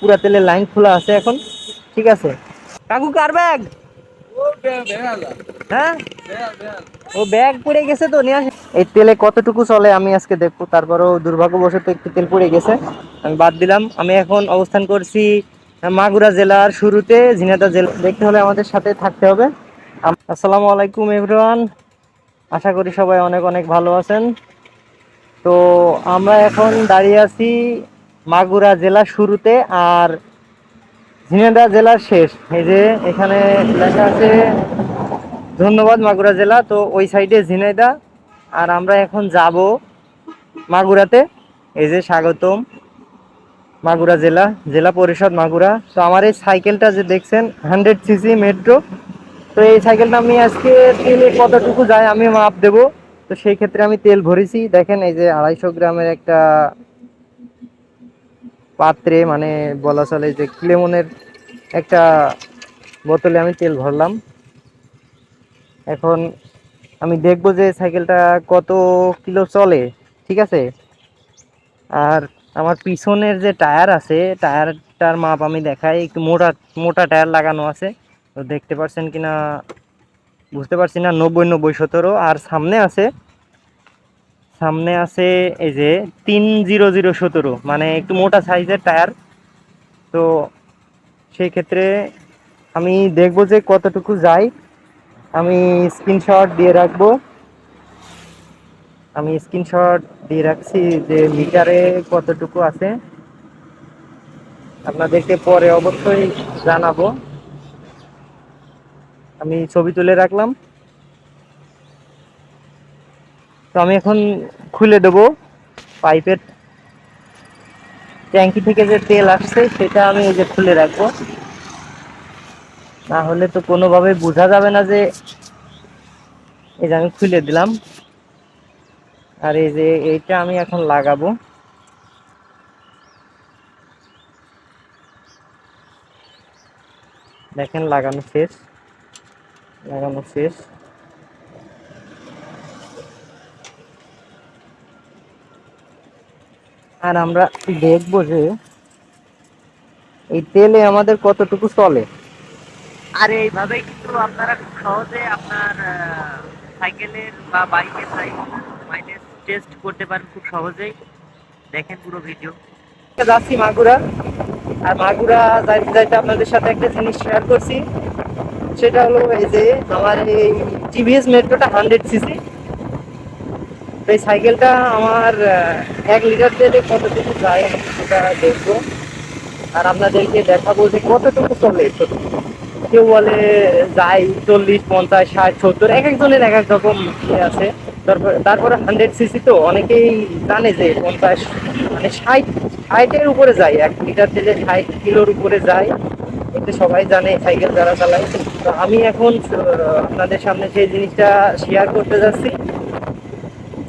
পুরা তেলের লাইন খোলা আছে এখন। ঠিক আছে? কাকু, কার ব্যাগ হ্যাঁ? ও ব্যাগ পড়ে গেছে তো, নিয়ে আসে এই তেলে কতটুকু চলে আমি আজকে দেখব। তারপরেও দুর্ভাগ্যবশত একটু তেল পড়ে গেছে। আমি বাদ দিলাম। আমি এখন অবস্থান করছি মাগুরা জেলার শুরুতে, ঝিনাইদহ জেলা। দেখতে হলে আমাদের সাথে থাকতে হবে। আসসালামু আলাইকুম এভরিওয়ান আশা করি সবাই অনেক অনেক ভালো আছেন। তো আমরা এখন দাঁড়িয়ে আছি মাগুরা জেলার শুরুতে আর ঝিনাইদহ জেলার শেষ। এই যে এখানে লেখা আছে, ধন্যবাদ মাগুরা জেলা। তো ওই সাইডে ঝিনাইদা আর আমরা এখন যাব মাগুরাতে। এই যে স্বাগতম মাগুরা জেলা জেলা পরিষদ মাগুরা। তো আমার এই সাইকেলটা যে দেখছেন, হান্ড্রেড সিসি মেট্রো। তো এই সাইকেলটা আমি আজকে তেলে কতটুকু যায় আমি মাপ দেব। তো সেই ক্ষেত্রে আমি তেল ভরেছি। দেখেন এই যে আড়াইশো গ্রামের একটা পাত্রে মানে বলা চলে যে ক্লেমনের একটা বোতলে আমি তেল ভরলাম। এখন আমি দেখব যে সাইকেলটা কত কিলো চলে, ঠিক আছে? আর আমার পিছনের যে টায়ার আছে, টায়ারটার মাপ আমি দেখাই, একটু মোটা মোটা টায়ার লাগানো আছে। তো দেখতে পাচ্ছেন কিনা, বুঝতে পারছি না, নব্বই নব্বই, সতেরো। আর সামনে আছে সামনে আছে এই যে তিন জিরো জিরো সতেরো মানে একটু মোটা সাইজের টায়ার। তো সেই ক্ষেত্রে আমি দেখব যে কতটুকু যায়। আমি স্ক্রিনশট দিয়ে রাখব। আমি স্ক্রিনশট দিয়ে রাখছি যে মিটারে কতটুকু আছে। আপনাদেরকে পরে অবশ্যই জানাব। আমি ছবি তুলে রাখলাম। তো আমি এখন খুলে দেব পাইপের ট্যাঙ্কি থেকে যে তেল আসছে, সেটা আমি এই যে খুলে রাখব। না হলে তো কোনোভাবে বোঝা যাবে না যে এই যে আমি খুলে দিলাম। আর এই যে এইটা আমি এখন লাগাবো। দেখেন, লাগানো শেষ। লাগানো শেষ। আর আমরা দেখব যে এই তেলে আমাদের কতটুকু চলে। আর এইভাবে কিন্তু আপনারা খুব সহজে আপনার সাইকেলের বা বাইকের মাইলেজ টেস্ট করতে পারেন খুব সহজেই। দেখেন পুরো ভিডিও যাচ্ছি মাগুরা। আর মাগুরা যাইতে যাইতে আপনাদের সাথে একটা জিনিস শেয়ার করছি। সেটা হলো এই যে আমার এই টিভিএস মেট্রোটা হান্ড্রেড সিসি এই সাইকেলটা আমার এক লিটার তেলে কতটুকু যায় আমি সেটা দেখব। আর আপনাদেরকে দেখাবো যে কতটুকু চলে কেউ বলে যাই চল্লিশ, পঞ্চাশ, ষাট, সত্তর, এক একজনের এক এক রকম ইয়ে আছে। তারপরে তারপরে হান্ড্রেড সিসি তো অনেকেই জানে যে পঞ্চাশ মানে ষাট, ষাটের উপরে যায়, এক লিটার তেলে ষাট কিলোর উপরে যায়। এতে সবাই জানে সাইকেল যারা চালায়। তো আমি এখন আপনাদের সামনে সেই জিনিসটা শেয়ার করতে যাচ্ছি।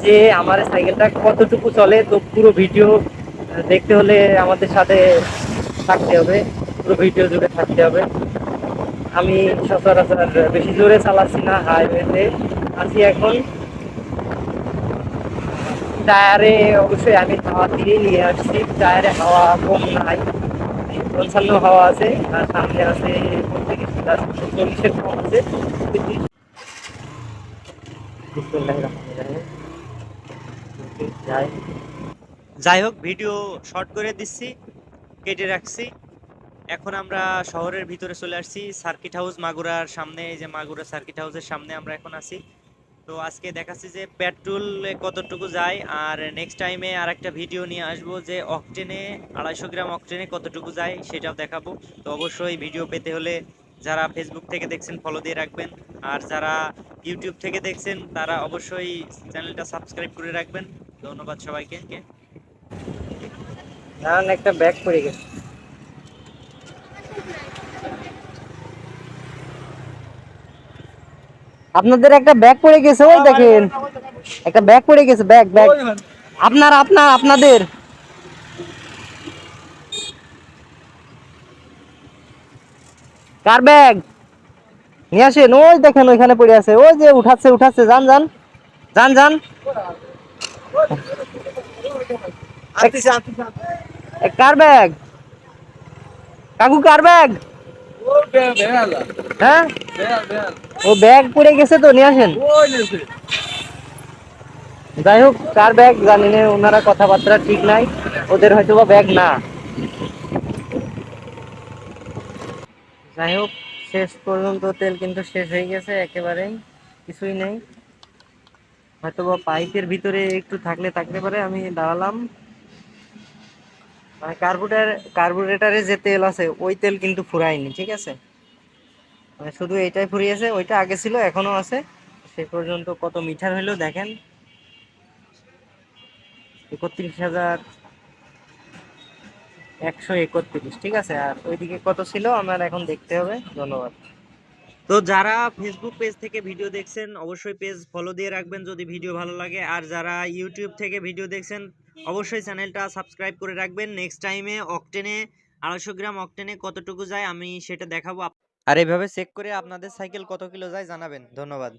যে আমার সাইকেলটা কতটুকু চলে, তো পুরো ভিডিও দেখতে হলে আমাদের সাথে থাকতে হবে। পুরো ভিডিও জুড়ে থাকতে হবে। আমি সচরাচর বেশি জোরে চালাচ্ছি না হাইওয়েতে আছি এখন। টায়ারে অবশ্যই আমি হাওয়া দিয়ে নিয়ে আসছি। টায়ারে হাওয়া কম নাই পঞ্চান্ন হাওয়া আছে, আর সামনে আছে চল্লিশের কম আছে। যাই। হোক, ভিডিও শর্ট করে দিচ্ছি, কেটে রাখছি। এখন আমরা শহরের ভিতরে চলে আসছি, সার্কিট হাউস মাগুরার সামনে, এই যে মাগুরা সার্কিট হাউসের সামনে আমরা এখন আছি। তো আজকে দেখাচ্ছি যে পেট্রোল কতটুকু যায়, আর নেক্সট টাইমে আর একটা ভিডিও নিয়ে আসব যে অকটেনে আড়াইশো গ্রাম অকটেনে কতটুকু যায়, সেটাও দেখাবো। তো অবশ্যই ভিডিও পেতে হলে যারা ফেসবুক থেকে দেখছেন ফলো দিয়ে রাখবেন। আর যারা ইউটিউব থেকে দেখছেন, তারা অবশ্যই চ্যানেলটা সাবস্ক্রাইব করে রাখবেন। ধন্যবাদ সবাইকে। একটা ব্যাগ পড়ে গেছে। আপনাদের একটা ব্যাগ পড়ে গেছে ওই দেখেন। একটা ব্যাগ পড়ে গেছে ব্যাগ ব্যাগ। আপনার আপনার আপনাদের। কার ব্যাগ? নিয়ে আসেন ওই দেখেন ওইখানে পড়ে আছে। ওই যে উঠাচ্ছে উঠাচ্ছে যান যান। যান যান। এ, কার ব্যাগ? কাকু কার ব্যাগ? হ্যাঁ? ও ব্যাগ পড়ে গেছে তো নিয়ে আসেন। যাই হোক কার ব্যাগ জানি না ওনারা কথাবার্তা ঠিক নাই ওদের হয়তো বা ব্যাগ না। যাই হোক শেষ পর্যন্ত তেল কিন্তু শেষ হয়ে গেছে একেবারেই কিছুই নেই। হয়তো বা পাইপের ভিতরে একটু থাকলে থাকতে পারে, আমি দাঁড়ালাম। মানে কার্বুটার, কার্বুরেটারে যে তেল আছে, ওই তেল কিন্তু ফুরায়নি, ঠিক আছে? মানে শুধু এটাই ফুরিয়েছে, ওইটা আগে ছিল এখনও আছে। সে পর্যন্ত কত মিটার হলো দেখেন? একত্রিশ হাজার একশো একত্রিশ, ঠিক আছে? আর ওইদিকে কত ছিল, আমার এখন দেখতে হবে। ধন্যবাদ। তো যারা ফেসবুক পেজ থেকে ভিডিও দেখছেন, অবশ্যই পেজ ফলো দিয়ে রাখবেন যদি ভিডিও ভালো লাগে। আর যারা ইউটিউব থেকে ভিডিও দেখছেন, অবশ্যই চ্যানেলটা সাবস্ক্রাইব করে রাখবেন। নেক্সট টাইমে অকটেনে আড়াইশো গ্রাম অকটেনে কতটুকু যায় আমি সেটা দেখাবো। আর এভাবে চেক করে আপনাদের সাইকেল কত কিলো যায় জানাবেন। ধন্যবাদ।